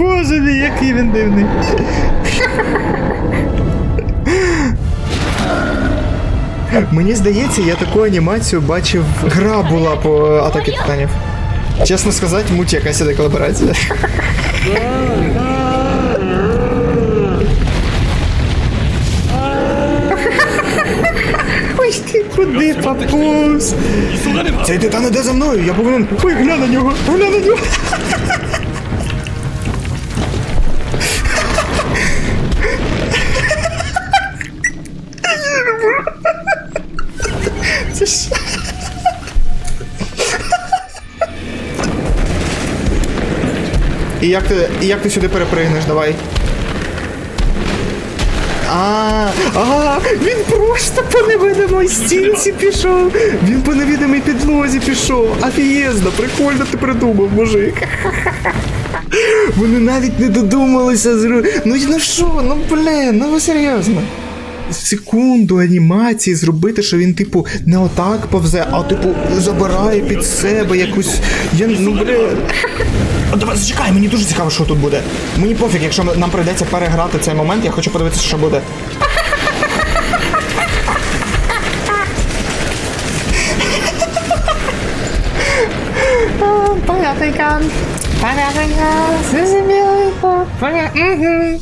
Боже, який він дивний. Мені здається, я таку анімацію бачив. Гра була по атаки титанів. Чесно сказати, муть якась іде колаборація. Ой куди поповз? Цей титан іде за мною, я повинен. Ой, глянь на нього, глянь на нього. Це ж. І як ти, і як ти сюди перепригнеш, давай. А, а, він просто по невидимій стінці пішов. Він по невидимій підлозі пішов. Афієзно, прикольно ти придумав, мужик. Вони навіть не додумалися зру. Ну ну що, ну блін, ну серйозно. Секунду анімації зробити, що він, типу, не отак повзе, а типу забирає під себе якусь. Я ну. А Давай зачекай, мені дуже цікаво, що тут буде. Мені пофіг, якщо нам прийдеться переграти цей момент, я хочу подивитися, що буде. Понятненько. Понятненько. Зрозуміло. Понятно.